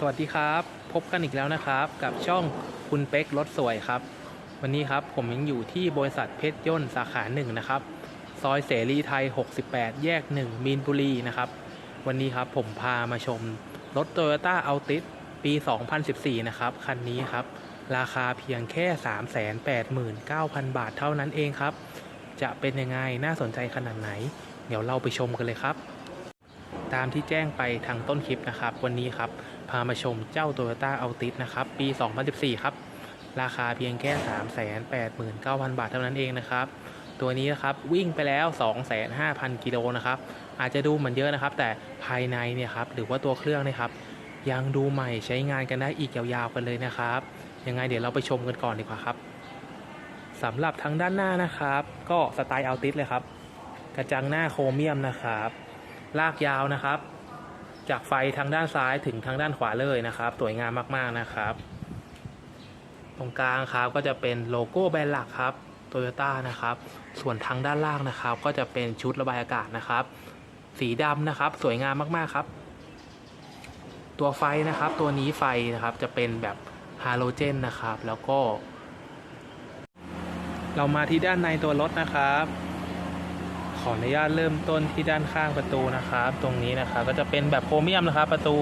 สวัสดีครับ พบกันอีกแล้วนะครับ กับช่องคุณเป๊กรถสวยครับ วันนี้ครับผมยังอยู่ที่บริษัทเพชรย่นต์สาขาหนึ่งนะครับ ซอยเสรีไทย 68 แยก 1 มีนบุรีนะครับ วันนี้ครับผมพามาชมรถ Toyota Altis ปี 2014 นะครับ คันนี้ครับ ราคาเพียงแค่ 389,000 บาทเท่านั้นเองครับ จะเป็นยังไงน่าสนใจขนาดไหน เดี๋ยวเราไปชมกันเลยครับ ตามที่แจ้งไปทางต้นคลิปนะครับ วันนี้ครับ พามาชมเจ้า Toyota Altis นะครับ ปี 2014 ครับ ราคาเพียงแค่ 389,000 บาทเท่านั้นเองนะครับ ตัวนี้นะครับวิ่งไปแล้ว 25,000กิโลนะครับ อาจจะดูเหมือนเยอะนะครับ แต่ภายในเนี่ยครับหรือว่าตัวเครื่องเนะครับ ยังดูใหม่ใช้งานกันได้อีกยาวๆกันเลยนะครับ ยังไงเดี๋ยวเราไปชมกันก่อนดีกว่าครับสำหรับทางด้านหน้านะครับ ก็สไตล์ Altis เลยครับ กระจังหน้าโครเมียมนะครับ ลากยาวนะครับ จากไฟทางด้านซ้ายถึงทางด้านขวาเลยนะครับ สวยงามมากๆนะครับ ตรงกลางครับก็จะเป็นโลโก้แบรนด์หลักครับโตโยต้านะครับ ส่วนทางด้านล่างนะครับ ก็จะเป็นชุดระบายอากาศนะครับ สีดำนะครับ สวยงามมากๆครับ ตัวไฟนะครับ ตัวนี้ไฟนะครับจะเป็นแบบฮาโลเจนนะครับ แล้วก็ เรามาที่ด้านในตัวรถนะครับ ออนุญาตเริ่มต้นที่ด้านข้างประตูนะครับ ตรงนี้นะครับก็จะเป็นแบบโครเมียมนะครับประตู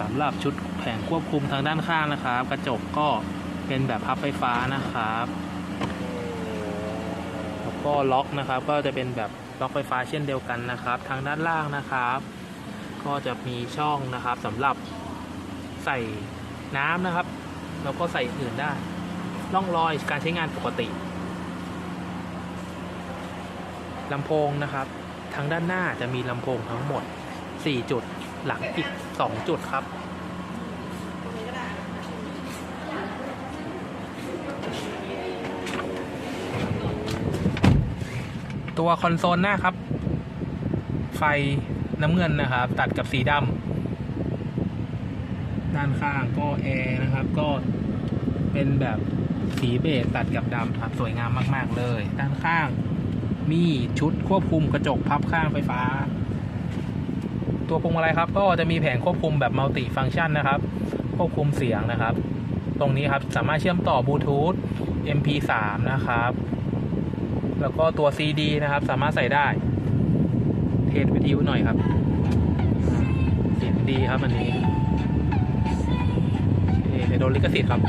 สำหรับชุดแผงควบคุมทางด้านข้างนะครับ กระจกก็เป็นแบบพับไฟฟ้านะครับแล้วก็ล็อกนะครับ ก็จะเป็นแบบล็อกไฟฟ้าเช่นเดียวกันนะครับ ทางด้านล่างนะครับ ก็จะมีช่องนะครับสำหรับใส่น้ำนะครับแล้วก็ใส่อื่นได้ร่องรอยการใช้งานปกติ ลำโพงนะครับ ทางด้านหน้าจะมีลำโพงทั้งหมด 4 จุดหลังอีก 2 จุดครับ ตัวคอนโซลหน้าครับ ไฟน้ำเงินนะครับ ตัดกับสีดำด้านข้างก็แอร์นะครับ ก็เป็นแบบสีเบจตัดกับดำครับ สวยงามมาก ๆ เลย ด้านข้าง มีชุดควบคุมกระจกพับข้างไฟฟ้า ตัวพวงมาลัยครับก็จะมีแผงควบคุมแบบมัลติฟังก์ชันนะครับ ควบคุมเสียงนะครับ ตรงนี้ครับสามารถเชื่อมต่อบลูทูธ MP3 นะครับ แล้วก็ตัว CD นะครับ สามารถใส่ได้ เทสวิทยุหน่อยครับเสียงดีครับอันนี้โดนลิขสิทธิ์ครับ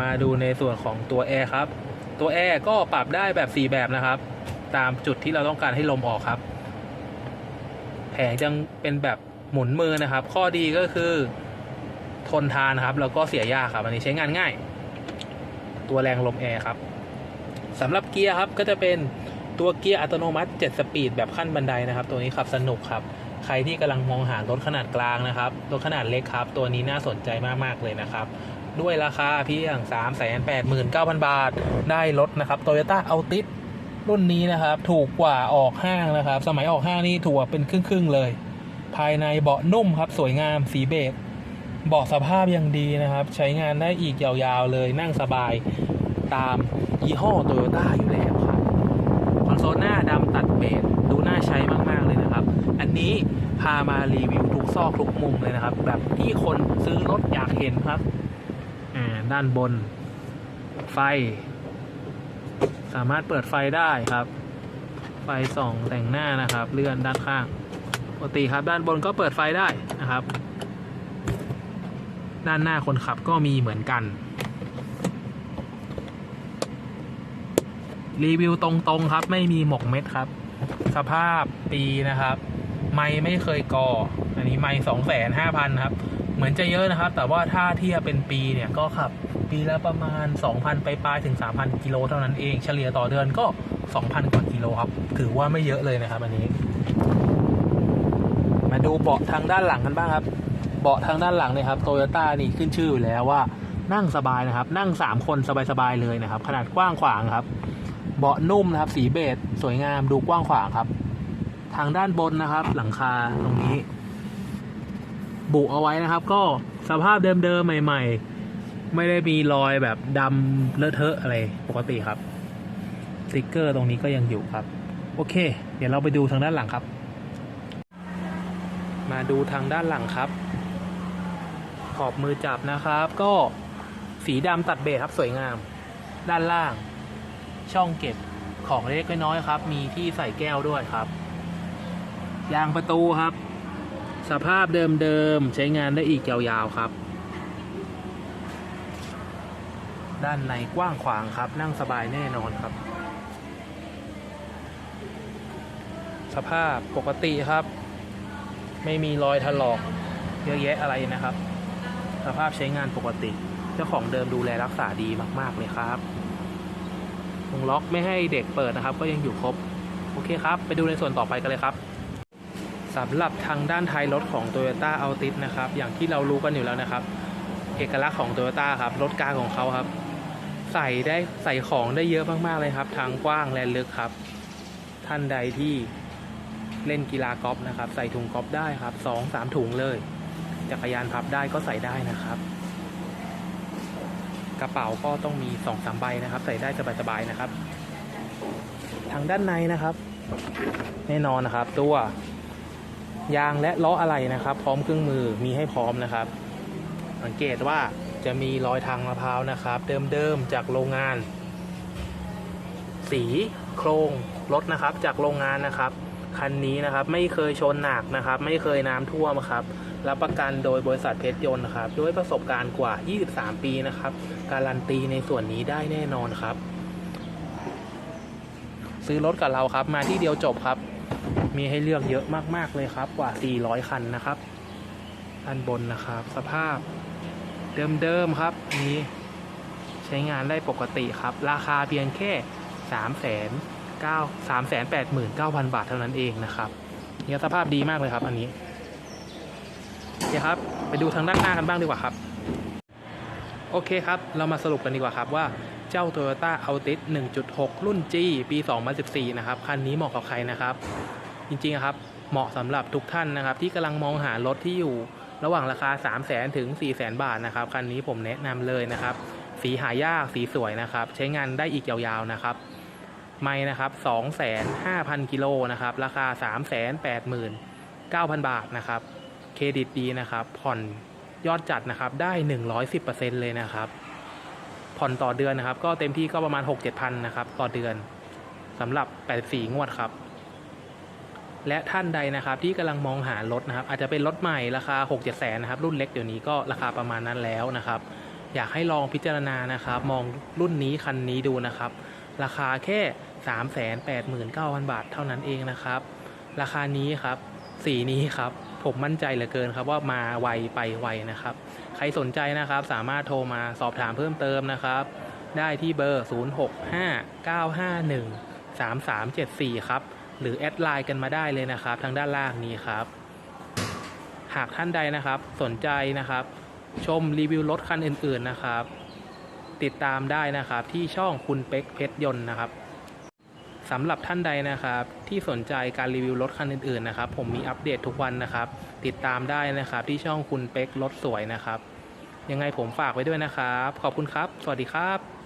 มาดูในส่วนของตัวแอร์ครับ ตัวแอร์ก็ปรับได้แบบ 4 แบบนะครับ ตามจุดที่เราต้องการให้ลมออกครับ แผงยังเป็นแบบหมุนมือนะครับ ข้อดีก็คือทนทานครับ แล้วก็เสียยากครับ อันนี้ใช้งานง่าย ตัวแรงลมแอร์ครับสำหรับเกียร์ครับก็จะเป็นตัวเกียร์อัตโนมัติ 7 สปีดแบบขั้นบันไดนะครับ ตัวนี้ขับสนุกครับ ใครที่กำลังมองหารถขนาดกลางนะครับรถขนาดเล็กครับ ตัวนี้น่าสนใจมากๆเลยนะครับ ด้วยราคาเพียง 389,000 บาท ได้รถนะครับ Toyota Altis รุ่นนี้นะครับ ถูกกว่าออกห้างนะครับ สมัยออกห้างนี่ถูกกว่าเป็นครึ่งๆเลย ภายในเบาะนุ่มครับ สวยงามสีเบจเบาะสภาพยังดีนะครับ ใช้งานได้อีกยาวๆเลยนั่งสบายตามยี่ห้อโตโยต้าอยู่แล้วครับคอนโซลหน้าดำตัดเบสดูน่าใช้มากๆเลยนะครับ อันนี้พามารีวิวทุกซอกทุกมุมเลยนะครับ แบบที่คนซื้อรถอยากเห็นครับ ด้านบน ไฟ สามารถเปิดไฟได้ครับ ไฟส่องแต่งหน้านะครับ เลื่อนด้านข้างปกติครับด้านบนก็เปิดไฟได้นะครับ ด้านหน้าคนขับก็มีเหมือนกัน รีวิวตรงๆครับ ไม่มีหมกเม็ดครับ สภาพปีนะครับ ไม่ไม่เคยก่ออันนี้ไม่สองแสนห้าพันครับ เหมือนจะเยอะนะครับ แต่ว่าถ้าเทียบเป็นปีเนี่ยก็ขับปีละประมาณ 2,000 ไปปลายถึง 3,000 กิโลเท่านั้นเอง เฉลี่ยต่อเดือนก็ 2,000 กว่ากิโลครับ ถือว่าไม่เยอะเลยนะครับอันนี้ มาดูเบาะทางด้านหลังกันบ้างครับ เบาะทางด้านหลังเนี่ยครับโตโยต้านี่ขึ้นชื่ออยู่แล้วว่านั่งสบายนะครับ นั่ง 3 คนสบายๆเลยนะครับ ขนาดกว้างขวางครับ เบาะนุ่มนะครับ สีเบจสวยงามดูกว้างขวางครับ ทางด้านบนนะครับ หลังคาตรงนี้ บุเอาไว้นะครับ ก็สภาพเดิมๆใหม่ ๆ ไม่ได้มีรอยแบบดำเลอะเทอะอะไรปกติครับสติกเกอร์ตรงนี้ก็ยังอยู่ครับ โอเค เดี๋ยวเราไปดูทางด้านหลังครับ มาดูทางด้านหลังครับ ขอบมือจับนะครับ ก็สีดำตัดเบสครับสวยงาม ด้านล่าง ช่องเก็บของเล็กๆน้อยๆครับ มีที่ใส่แก้วด้วยครับ ยางประตูครับ สภาพเดิมๆ ใช้งานได้อีกยาวๆครับ ด้านในกว้างขวางครับ นั่งสบายแน่นอนครับ สภาพปกติครับ ไม่มีรอยถลอกเยอะแยะอะไรนะครับ สภาพใช้งานปกติ เจ้าของเดิมดูแลรักษาดีมากๆเลยครับวงล็อกไม่ให้เด็กเปิดนะครับ ก็ยังอยู่ครบ โอเคครับ ไปดูในส่วนต่อไปกันเลยครับ สำหรับทางด้านท้ายรถของ Toyota Altis นะครับ อย่างที่เรารู้กันอยู่แล้วนะครับ เอกลักษณ์ของ Toyota ครับ รถกลางของเขาครับ ใส่ได้ใส่ของได้เยอะมากๆเลยครับ ทางกว้างและลึกครับ ท่านใดที่เล่นกีฬากอล์ฟนะครับ ใส่ถุงกอล์ฟได้ครับสองสามถุงเลย จักรยานพับได้ก็ใส่ได้นะครับ กระเป๋าก็ต้องมีสองสามใบนะครับ ใส่ได้สบายๆนะครับ ทางด้านในนะครับ แน่นอนนะครับ ตัว ยางและล้ออะไรนะครับ พร้อมเครื่องมือมีให้พร้อมนะครับ สังเกตว่าจะมีรอยทางมะพร้าวนะครับ เดิมๆจากโรงงาน สีโครงรถนะครับ จากโรงงานนะครับคันนี้นะครับไม่เคยชนหนักนะครับ ไม่เคยน้ำท่วมครับรับประกันโดยบริษัทเพชรยนต์นะครับด้วยประสบการณ์กว่า 23 ปีนะครับ การันตีในส่วนนี้ได้แน่นอนครับ ซื้อรถกับเราครับ มาที่เดียวจบครับ มีให้เลือกเยอะมากๆเลยครับกว่า 400 คันนะครับด้านบนนะครับ สภาพเดิมๆครับนี้ใช้งานได้ปกติครับ ราคาเพียงแค่3 9 3 8 9 0 0 0 บาทเท่านั้นเองนะครับเนี่ยสภาพดีมากเลยครับอันนี้โอเคครับ ไปดูทางด้านหน้ากันบ้างดีกว่าครับ โอเคครับ เรามาสรุปกันดีกว่าครับว่าเจ้า Toyota Altis 1.6 รุ่น G ปี 2014 นะครับ คันนี้เหมาะกับใครนะครับ จริงๆครับเหมาะสำหรับทุกท่านนะครับ ที่กำลังมองหารถที่อยู่ระหว่างราคา 3 0 0 0 0 0 ถึง 4 0 0 0 0 0 บาทนะครับคันนี้ผมแนะนำเลยนะครับ สีหายากสีสวยนะครับ ใช้งานได้อีกยาวๆนะครับ ไม่นะครับ 25,000 กิโลนะครับ ราคา 389,000 บาทนะครับ เครดิตดีนะครับ ผ่อนยอดจัดนะครับได้ 110%เลยนะครับ ผ่อนต่อเดือนนะครับ ก็เต็มที่ก็ประมาณ 6-7,000นะครับ ต่อเดือนสำหรับ 84 งวดครับ และท่านใดนะครับที่กำลังมองหารถนะครับอาจจะเป็นรถใหม่ราคา 6-7แสนนะครับรุ่นเล็กเดี๋ยวนี้ก็ราคาประมาณนั้นแล้วนะครับ อยากให้ลองพิจารณานะครับ มองรุ่นนี้คันนี้ดูนะครับ ราคาแค่ 389,000 บาทเท่านั้นเองนะครับ ราคานี้ครับสีนี้ครับผมมั่นใจเหลือเกินครับว่ามาไวไปไวนะครับ ใครสนใจนะครับสามารถโทรมาสอบถามเพิ่มเติมนะครับ ได้ที่เบอร์ 0659513374 ครับ หรือแอดไลน์กันมาได้เลยนะครับ ทางด้านล่างนี้ครับ หากท่านใดนะครับสนใจนะครับ ชมรีวิวรถคันอื่น ๆนะครับ ติดตามได้นะครับที่ช่องคุณเป็กเพชรยนต์นะครับสำหรับท่านใดนะครับ ที่สนใจการรีวิวรถคันอื่นๆนะครับ ผมมีอัปเดตทุกวันนะครับ ติดตามได้นะครับที่ช่องคุณเป็กรถสวยนะครับ ยังไงผมฝากไว้ด้วยนะครับ ขอบคุณครับ สวัสดีครับ